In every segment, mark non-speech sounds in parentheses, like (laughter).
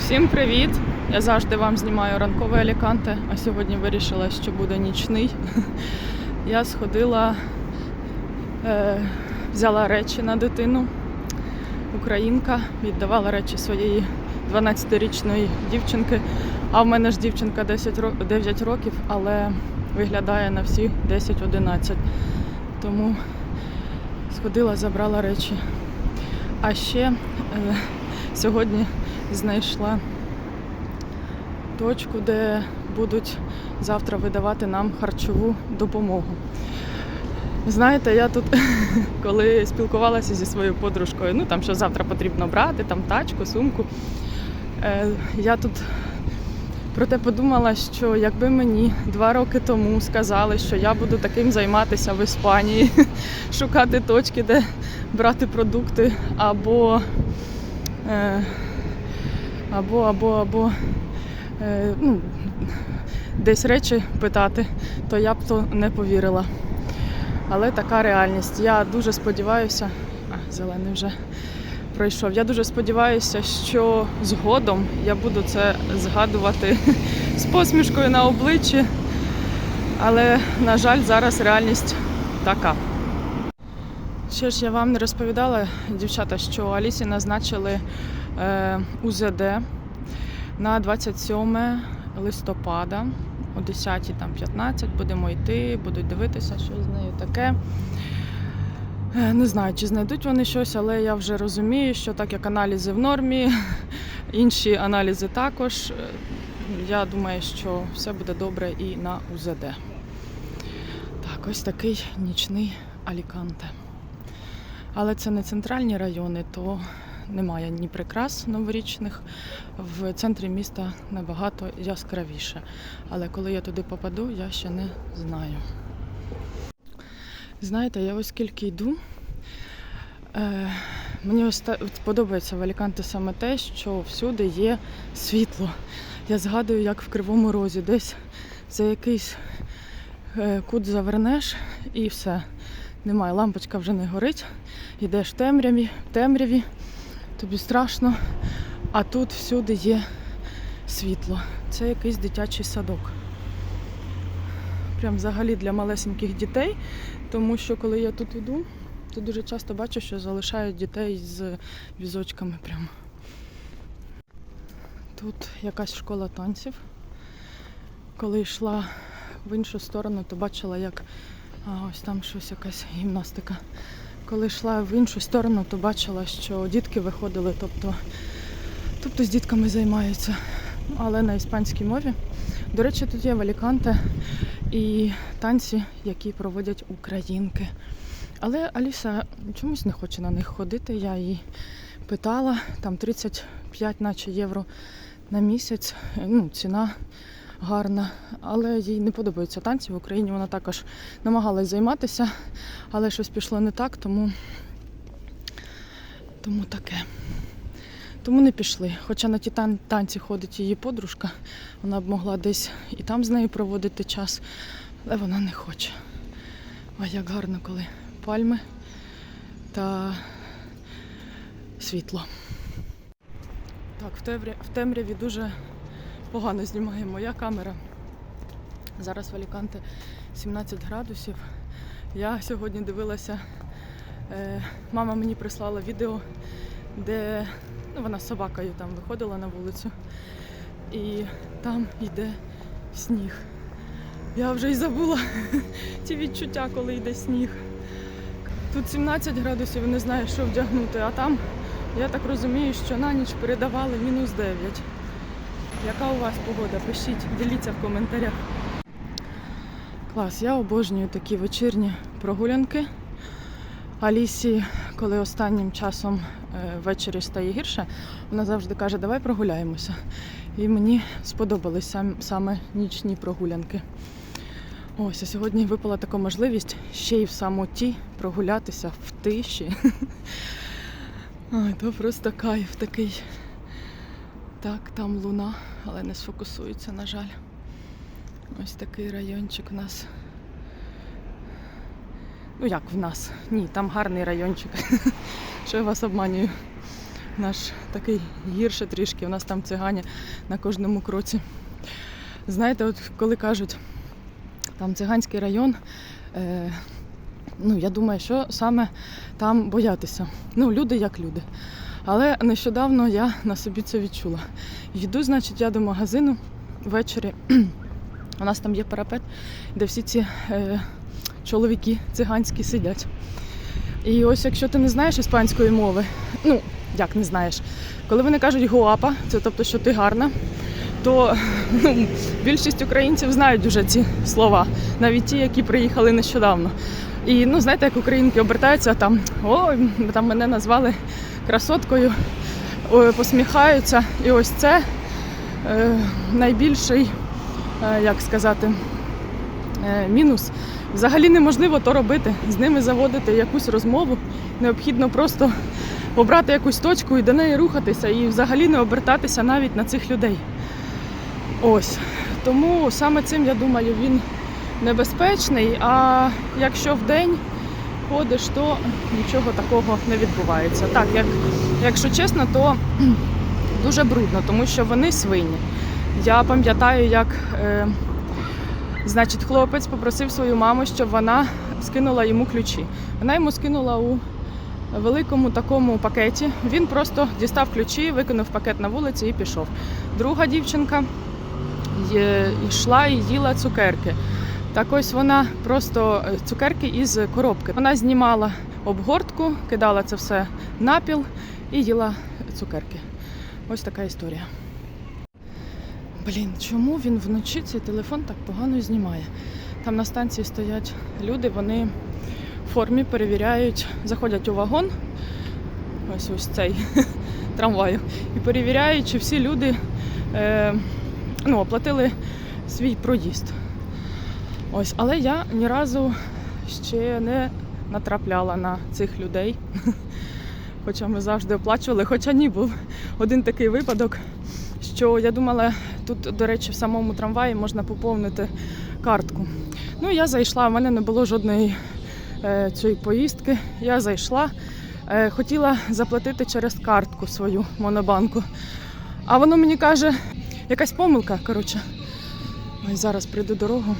Всім привіт! Я завжди вам знімаю ранкове Аліканте, а сьогодні вирішила, що буде нічний. (laughs) Я сходила, е, взяла речі на дитину, українка, віддавала речі своєї 12-річної дівчинки. А в мене ж дівчинка 10 ро- 9 років, але виглядає на всі 10-11. Тому сходила, забрала речі. А ще е, сьогодні знайшла точку, де будуть завтра видавати нам харчову допомогу. Знаєте, я тут, (laughs) коли спілкувалася зі своєю подружкою, ну там що завтра потрібно брати, там тачку, сумку. Е, я тут про те подумала, що якби мені два роки тому сказали, що я буду таким займатися в Іспанії, (laughs) шукати точки, де брати продукти, або, е, або, або, або е, ну, десь речі питати, то я б то не повірила. Але така реальність. Я дуже сподіваюся, а, зелений вже пройшов. Я дуже сподіваюся, що згодом я буду це згадувати з посмішкою на обличчі. Але, на жаль, зараз реальність така. Ще ж я вам не розповідала, дівчата, що Алісі назначили е, УЗД на 27 листопада о 10.15 будемо йти, будуть дивитися, що з нею таке. Е, Не знаю, чи знайдуть вони щось, але я вже розумію, що так як аналізи в нормі, (laughs) інші аналізи також. е, Я думаю, що все буде добре і на УЗД. Так, ось такий нічний Аліканте. Але це не центральні райони, то немає ні прикрас новорічних. В центрі міста набагато яскравіше. Але коли я туди попаду, я ще не знаю. Знаєте, я ось скільки йду. Е, мені подобається в Аліканте саме те, що всюди є світло. Я згадую, як в Кривому Розі, десь за якийсь е, кут завернеш і все. Немає, лампочка вже не горить. Йдеш в темряві, темряві, тобі страшно, а тут всюди є світло. Це якийсь дитячий садок. Прям взагалі для малесеньких дітей, тому що коли я тут іду, то дуже часто бачу, що залишають дітей з візочками прямо. Тут якась школа танців. Коли йшла в іншу сторону, то бачила, як а, ось там щось якась гімнастика. Коли йшла в іншу сторону, то бачила, що дітки виходили, тобто, тобто з дітками займаються, але на іспанській мові. До речі, тут є в Аліканте і танці, які проводять українки. Але Аліса чомусь не хоче на них ходити. Я її питала, там 35 наче євро на місяць. Ну, ціна гарна, але їй не подобаються танці в Україні. Вона також намагалась займатися, але щось пішло не так, тому, тому таке. Тому не пішли. Хоча на ті тан- танці ходить її подружка, вона б могла десь і там з нею проводити час, але вона не хоче. А як гарно, коли пальми та світло. Так, в темряві дуже погано знімає моя камера. Зараз в Аліканте 17 градусів. Я сьогодні дивилася, е, мама мені прислала відео, де ну, вона з собакою там виходила на вулицю. І там йде сніг. Я вже й забула (laughs) ті відчуття, коли йде сніг. Тут 17 градусів, не знаю, що вдягнути, а там, я так розумію, що на ніч передавали мінус 9. Яка у вас погода? Пишіть, діліться в коментарях. Клас, я обожнюю такі вечірні прогулянки. Алісі, коли останнім часом е, ввечері стає гірше, вона завжди каже, давай прогуляємося. І мені сподобалися саме нічні прогулянки. Ось, а сьогодні випала така можливість ще й в самоті прогулятися в тиші. (laughs) Ой, то просто кайф такий. Так, там луна, але не сфокусується, на жаль. Ось такий райончик у нас. Ну як в нас? Ні, там гарний райончик. (laughs) Що я вас обманюю. наш такий гірше трішки. У нас там цигані на кожному кроці. Знаєте, от коли кажуть, там циганський район, е, ну я думаю, що саме там боятися. Ну, люди як люди. Але нещодавно я на собі це відчула. Йду, значить, я до магазину ввечері. (clears throat) У нас там є парапет, де всі ці е, чоловіки циганські сидять. І ось якщо ти не знаєш іспанської мови, ну як не знаєш, коли вони кажуть гуапа, це тобто, що ти гарна, то (laughs) ну, більшість українців знають вже ці слова, навіть ті, які приїхали нещодавно. І ну, знаєте, як українки обертаються там, ой, там мене назвали красоткою, посміхаються. І ось це е, найбільший, е, як сказати, е, мінус. Взагалі неможливо то робити, з ними заводити якусь розмову. Необхідно просто обрати якусь точку і до неї рухатися, і взагалі не обертатися навіть на цих людей. Ось. Тому саме цим, я думаю, він небезпечний. А якщо в день ходиш, то нічого такого не відбувається. Так, як, якщо чесно, то (clears throat) дуже брудно, тому що вони свині. Я пам'ятаю, як. Е, Значить, хлопець попросив свою маму, щоб вона скинула йому ключі. Вона йому скинула у великому такому пакеті. Він просто дістав ключі, викинув пакет на вулиці і пішов. Друга дівчинка йшла і їла цукерки. Так ось вона просто е, цукерки із коробки. Вона знімала обгортку, кидала це все на піл і їла цукерки. Ось така історія. Блін, чому він вночі цей телефон так погано знімає? Там на станції стоять люди, вони в формі перевіряють, заходять у вагон, ось ось цей (laughs) трамваю, і перевіряють, чи всі люди е, ну, оплатили свій проїзд. Ось, але я ні разу ще не натрапляла на цих людей. (laughs) Хоча ми завжди оплачували. Хоча ні, був один такий випадок, що я думала, тут, до речі, в самому трамваї можна поповнити картку. Ну, я зайшла, в мене не було жодної е, цієї поїздки. Я зайшла, е, хотіла заплатити через картку свою монобанку. А воно мені каже, якась помилка, коротше. Ой, зараз прийду дорогу.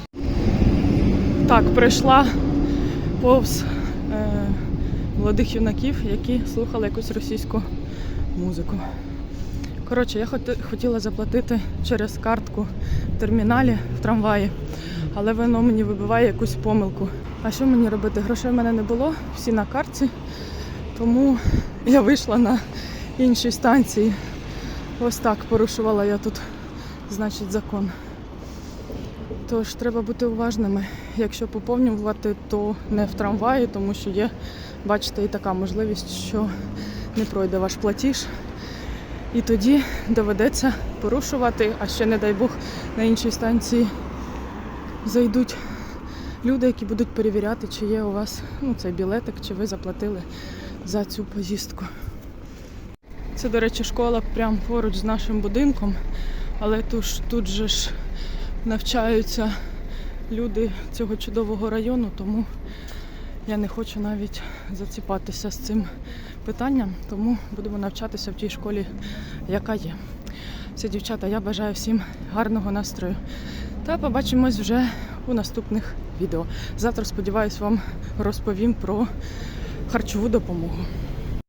Так, прийшла повз е, молодих юнаків, які слухали якусь російську музику. Коротше, я хотіла заплатити через картку в терміналі в трамваї, але воно мені вибиває якусь помилку. А що мені робити? Грошей в мене не було, всі на картці, тому я вийшла на іншій станції. Ось так порушувала я тут, значить, закон. Тож треба бути уважними. Якщо поповнювати, то не в трамваї, тому що є, бачите, і така можливість, що не пройде ваш платіж. І тоді доведеться порушувати, а ще, не дай Бог, на іншій станції зайдуть люди, які будуть перевіряти, чи є у вас ну, цей білетик, чи ви заплатили за цю поїздку. Це, до речі, школа прямо поруч з нашим будинком, але тут, тут же ж навчаються люди цього чудового району, тому я не хочу навіть заціпатися з цим питанням, тому будемо навчатися в тій школі, яка є. Все, дівчата, я бажаю всім гарного настрою. Та побачимось вже у наступних відео. Завтра, сподіваюсь, вам розповім про харчову допомогу.